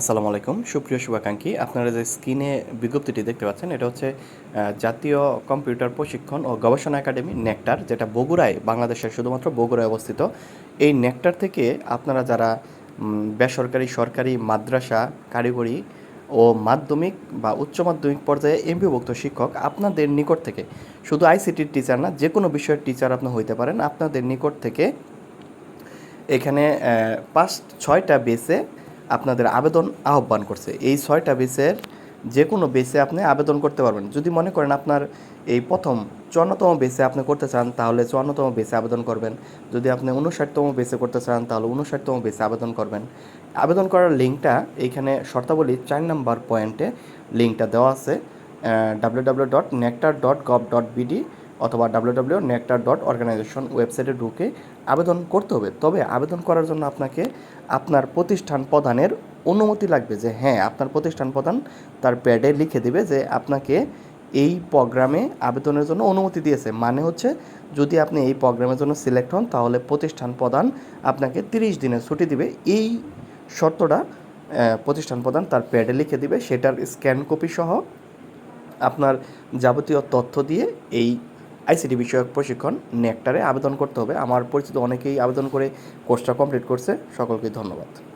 আসসালামু আলাইকুম, সুপ্রিয় শুভাকাঙ্ক্ষী। আপনারা যে স্ক্রিনে বিজ্ঞপ্তিটি দেখতে পাচ্ছেন, এটা হচ্ছে জাতীয় কম্পিউটার প্রশিক্ষণ ও গবেষণা একাডেমি নেকটার, যেটা বগুড়ায়, বাংলাদেশের শুধুমাত্র বগুড়ায় অবস্থিত। এই নেকটার থেকে আপনারা যারা বেসরকারি, সরকারি, মাদ্রাসা, কারিগরি ও মাধ্যমিক বা উচ্চ মাধ্যমিক পর্যায়ে এমপিভুক্ত শিক্ষক আপনাদের নিকট থেকে, শুধু আইসিটির টিচার না, যে কোনো বিষয়ের টিচার আপনি হইতে পারেন, আপনাদের নিকট থেকে এখানে পাঁচ, ছয়টা বেসে আপনাদের আবেদন আহ্বান করছে। এই ছয়টা বেসের যে কোনো বেসে আপনি আবেদন করতে পারবেন। যদি মনে করেন আপনার এই প্রথম চুয়ান্নতম বেসে আপনি করতে চান, তাহলে চুয়ান্নতম বেসে আবেদন করবেন। যদি আপনি উনষাটতম বেসে করতে চান, তাহলে উনষাটতম বেসে আবেদন করবেন। আবেদন করার লিঙ্কটা এইখানে শর্তাবলী চার নাম্বার পয়েন্টে লিঙ্কটা দেওয়া আছে W W dot nectar dot gov dot BD অথবা W W nectar dot organization ওয়েবসাইটে ঢুকে আবেদন করতে হবে। তবে আবেদন করার জন্য আপনাকে আপনার প্রতিষ্ঠান প্রধানের অনুমতি লাগবে যে হ্যাঁ আপনার প্রতিষ্ঠান প্রধান তার প্যাডে লিখে দিবে যে, আপনাকে এই প্রোগ্রামে আবেদনের জন্য অনুমতি দিয়েছে। মানে হচ্ছে, যদি আপনি এই প্রোগ্রামের জন্য সিলেক্ট হন, তাহলে প্রতিষ্ঠান প্রধান আপনাকে তিরিশ দিনের ছুটি দিবে। এই শর্তটা প্রতিষ্ঠান প্রধান তার প্যাডে লিখে দিবে। সেটার স্ক্যান কপি সহ আপনার যাবতীয় তথ্য দিয়ে এই আইসিটি বিষয়ক প্রশিক্ষণ নেকটারে আবেদন করতে হবে। আমার পরিচিত অনেকেই আবেদন করে কোর্সটা কমপ্লিট করছে। সকলকে ধন্যবাদ।